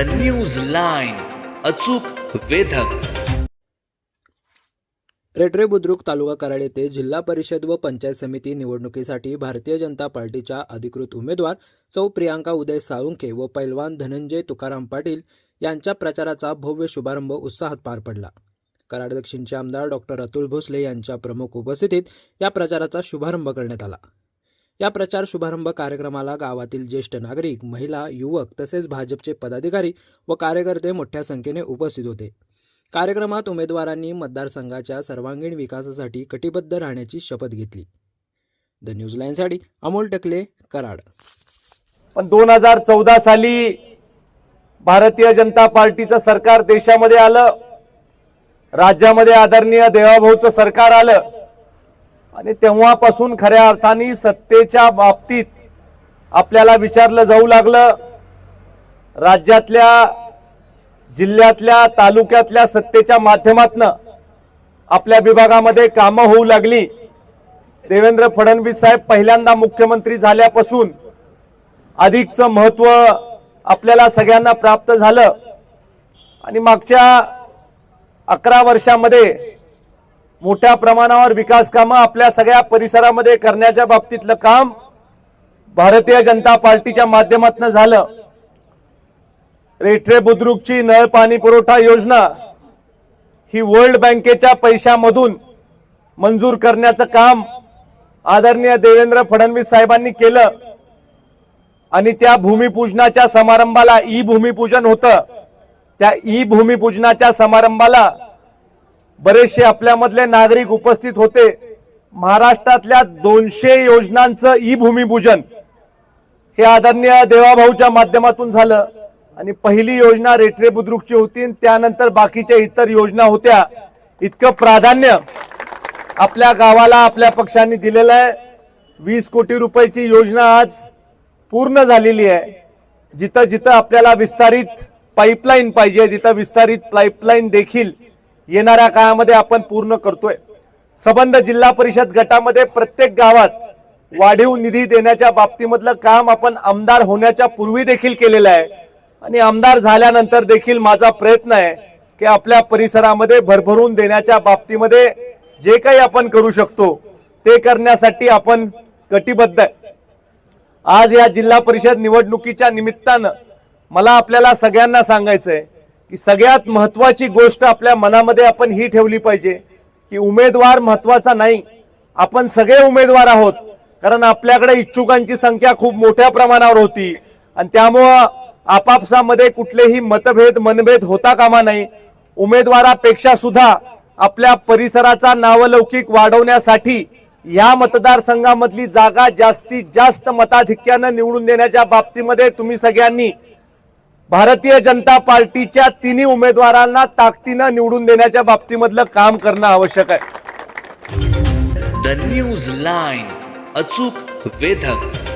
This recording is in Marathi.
द न्यूज लाईन अचूक वेधक. रेटरे बुद्रुक तालुका कराड येथे जिल्हा परिषद व पंचायत समिती निवडणुकीसाठी भारतीय जनता पार्टीच्या अधिकृत उमेदवार चौ प्रियांका उदय साळुंखे व पैलवान धनंजय तुकाराम पाटील यांच्या प्रचाराचा भव्य शुभारंभ उत्साहात पार पडला. कराड दक्षिणचे आमदार डॉक्टर अतुल भोसले यांच्या प्रमुख उपस्थितीत या प्रचाराचा शुभारंभ करण्यात आला. या प्रचार शुभारंभ कार्यक्रमाला गावातील ज्येष्ठ नागरिक महिला युवक तसेच भाजपचे पदाधिकारी व कार्यकर्ते मोठ्या संख्येने उपस्थित होते. कार्यक्रमात उमेदवारांनी मतदारसंघाच्या सर्वांगीण विकासासाठी कटिबद्ध राहण्याची शपथ घेतली. द न्यूज लाईनसाठी अमोल टकले कराड. पण दोन हजार चौदा साली भारतीय जनता पार्टीचं सरकार देशामध्ये आलं. राज्यामध्ये आदरणीय देवाभाऊचं सरकार आलं. आणि तेव्हापासून खऱ्या अर्थाने सत्तेच्या बाबतीत आपल्याला विचारलं जाऊ लागलं. राज्यातल्या जिल्ह्यातल्या तालुक्यातल्या सत्तेच्या माध्यमातनं आपल्या विभागामध्ये कामं होऊ लागली. देवेंद्र फडणवीस साहेब पहिल्यांदा मुख्यमंत्री झाल्यापासून अधिकचं महत्त्व आपल्याला सगळ्यांना प्राप्त झालं. आणि मागच्या अकरा वर्षामध्ये मोठ्या प्रमाणावर विकास कामं आपल्या सगळ्या परिसरामध्ये करण्याच्या बाबतीतलं काम भारतीय जनता पार्टीच्या माध्यमातून झालं. रेठरे बुद्रुकची नळ पाणी पुरवठा योजना ही वर्ल्ड बँकेच्या पैशामधून मंजूर करण्याचं काम आदरणीय देवेंद्र फडणवीस साहेबांनी केलं. आणि त्या भूमिपूजनाच्या समारंभाला ई भूमिपूजन होतं. त्या ई भूमिपूजनाच्या समारंभाला बरेचसे आपल्यामधले नागरिक उपस्थित होते. महाराष्ट्रातल्या दोनशे योजनांचं ई भूमिपूजन हे आदरणीय देवाभाऊच्या माध्यमातून झालं. आणि पहिली योजना रेटरे बुद्रुकची होती त्यानंतर बाकीच्या इतर योजना होत्या. इतकं प्राधान्य आपल्या गावाला आपल्या पक्षाने दिलेलं आहे. वीस कोटी रुपयाची योजना आज पूर्ण झालेली आहे. जिथं जिथं आपल्याला विस्तारित पाईपलाईन पाहिजे तिथं विस्तारित पाईपलाईन देखील येणाऱ्या काळामध्ये आपण पूर्ण करतोय. सबंध जिल्हा परिषद गटामध्ये प्रत्येक गावात वाढीव निधी देण्याच्या बाबतीमधलं काम आपण आमदार होण्याच्या पूर्वी देखील केलेलं आहे. आणि आमदार झाल्यानंतर देखील माझा प्रयत्न आहे की आपल्या परिसरामध्ये भरभरून देण्याच्या बाबतीमध्ये जे काही आपण करू शकतो ते करण्यासाठी आपण कटिबद्ध आहे. आज या जिल्हा परिषद निवडणुकीच्या निमित्तानं मला आपल्याला सगळ्यांना सांगायचं आहे की सगळ्यात महत्वाची गोष्ट आपल्या मनामध्ये आपण ही ठेवली पाहिजे की उमेदवार महत्त्वाचा नाही. आपण सगळे उमेदवार आहोत. कारण आपल्याकडे इच्छुकांची संख्या खूप मोठ्या प्रमाणावर होती. आणि त्यामुळं आपापसामध्ये कुठलेही मतभेद मनभेद होता कामा नाही. उमेदवारापेक्षा सुद्धा आपल्या परिसराचा नावलौकिक वाढवण्यासाठी या मतदारसंघामधली जागा जास्तीत जास्त मताधिक्यानं निवडून देण्याच्या बाबतीमध्ये तुम्ही सगळ्यांनी भारतीय जनता पार्टीच्या तिन्ही उमेदवारांना ताकदीनं निवडून देण्याच्या बाबतीमधलं काम करणं आवश्यक आहे. द न्यूज लाईन अचूक वेधक.